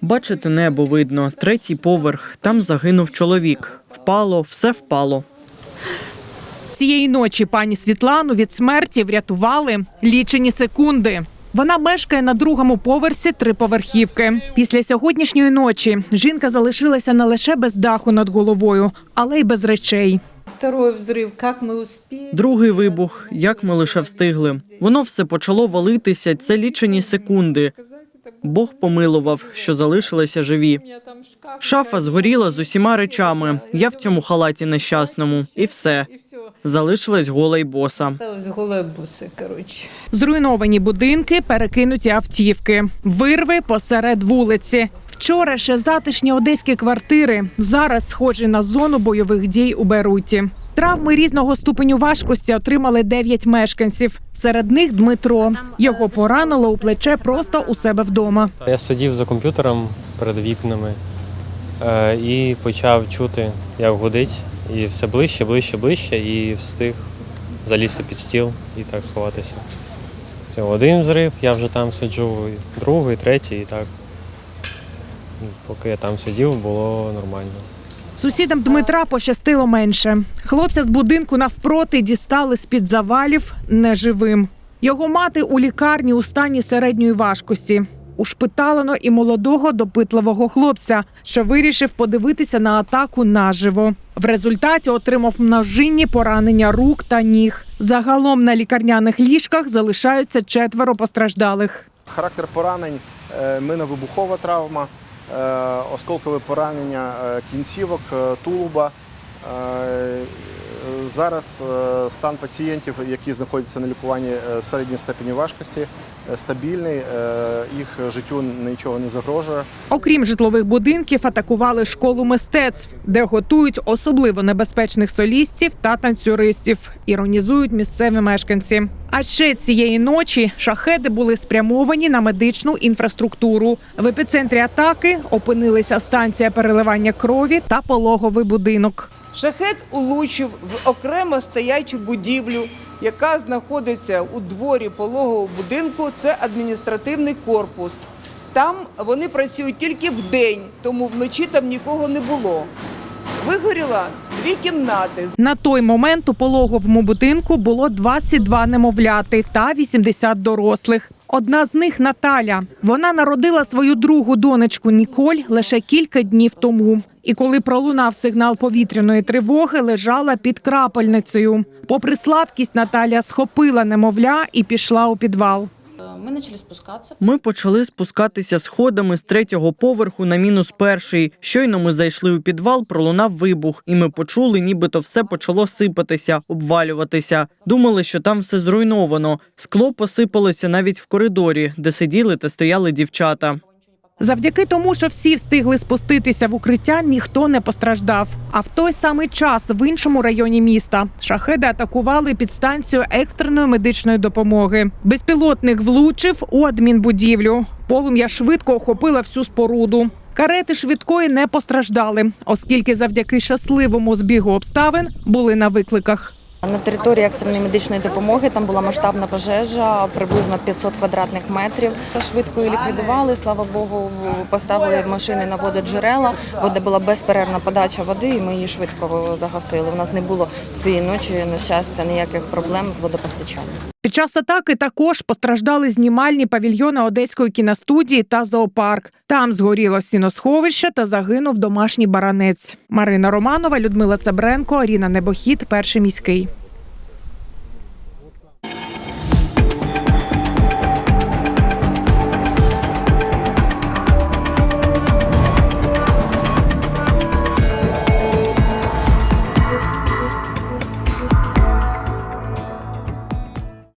Бачите, небо видно, третій поверх. Там загинув чоловік. Впало, все впало. Цієї ночі пані Світлану від смерті врятували лічені секунди. Вона мешкає на другому поверсі триповерхівки. Після сьогоднішньої ночі жінка залишилася не лише без даху над головою, але й без речей. Второй взрыв, как мы успели. Другий вибух, як ми лише встигли. Воно все почало валитися. Це лічені секунди. Бог помилував, що залишилися живі. Шафа згоріла з усіма речами. Я в цьому халаті нещасному, і все. Залишилась гола й боса. Голые бусы. Зруйновані будинки, перекинуті автівки, вирви посеред вулиці. Вчора ще затишні одеські квартири, зараз схожі на зону бойових дій у Беруті. Травми різного ступеню важкості отримали дев'ять мешканців. Серед них Дмитро. Його поранило у плече просто у себе вдома. Я сидів за комп'ютером перед вікнами е, і почав чути, як гудить, і все ближче, ближче, ближче, і встиг залізти під стіл і так сховатися. Один взрив, я вже там сиджу, другий, третій, і так. Поки я там сидів, було нормально. Сусідам Дмитра пощастило менше. Хлопця з будинку навпроти дістали з-під завалів неживим. Його мати у лікарні у стані середньої важкості. Ушпиталено і молодого допитливого хлопця, що вирішив подивитися на атаку наживо. В результаті отримав множинні поранення рук та ніг. Загалом на лікарняних ліжках залишаються четверо постраждалих. Характер поранень е, миновибухова травма, осколкове поранення е, кінцівок, е, тулуба. Зараз е, стан пацієнтів, які знаходяться на лікуванні е, середньої степені важкості, е, стабільний, їх життю нічого не загрожує. Окрім житлових будинків, атакували школу мистецтв, де готують особливо небезпечних солістів та танцюристів. Іронізують місцеві мешканці. А ще цієї ночі шахеди були спрямовані на медичну інфраструктуру. В епіцентрі атаки опинилися станція переливання крові та пологовий будинок. Шахет улучив в окремо стоячу будівлю, яка знаходиться у дворі пологового будинку. Це адміністративний корпус. Там вони працюють тільки вдень, тому вночі там нікого не було. Вигоріла дві кімнати. На той момент у пологовому будинку було 22 немовляти та 80 дорослих. Одна з них Наталя. Вона народила свою другу донечку Ніколь лише кілька днів тому. І коли пролунав сигнал повітряної тривоги, лежала під крапельницею. Попри слабкість, Наталя схопила немовля і пішла у підвал. Мы начали спускаться. Ми почали спускатися сходами з третього поверху на мінус перший. Щойно ми зайшли у підвал, пролунав вибух, і ми почули, нібито все почало сипатися, обвалюватися. Думали, що там все зруйновано. Скло посипалося навіть в коридорі, де сиділи та стояли дівчата. Завдяки тому, що всі встигли спуститися в укриття, ніхто не постраждав. А в той самий час в іншому районі міста шахеди атакували підстанцію екстреної медичної допомоги. Безпілотник влучив у адмінбудівлю. Полум'я швидко охопила всю споруду. Карети швидкої не постраждали, оскільки завдяки щасливому збігу обставин були на викликах. На території екстреної медичної допомоги там була масштабна пожежа, приблизно 500 квадратних метрів. Швидко її ліквідували. Слава Богу, поставили машини на вододжерела. Вода була безперервна подача води, і ми її швидко загасили. У нас не було цієї ночі, на щастя, ніяких проблем з водопостачанням. Під час атаки також постраждали знімальні павільйони Одеської кіностудії та зоопарк. Там згоріло сіносховище та загинув домашній баранець. Марина Романова, Людмила Цебренко, Аріна Небохід, перший міський.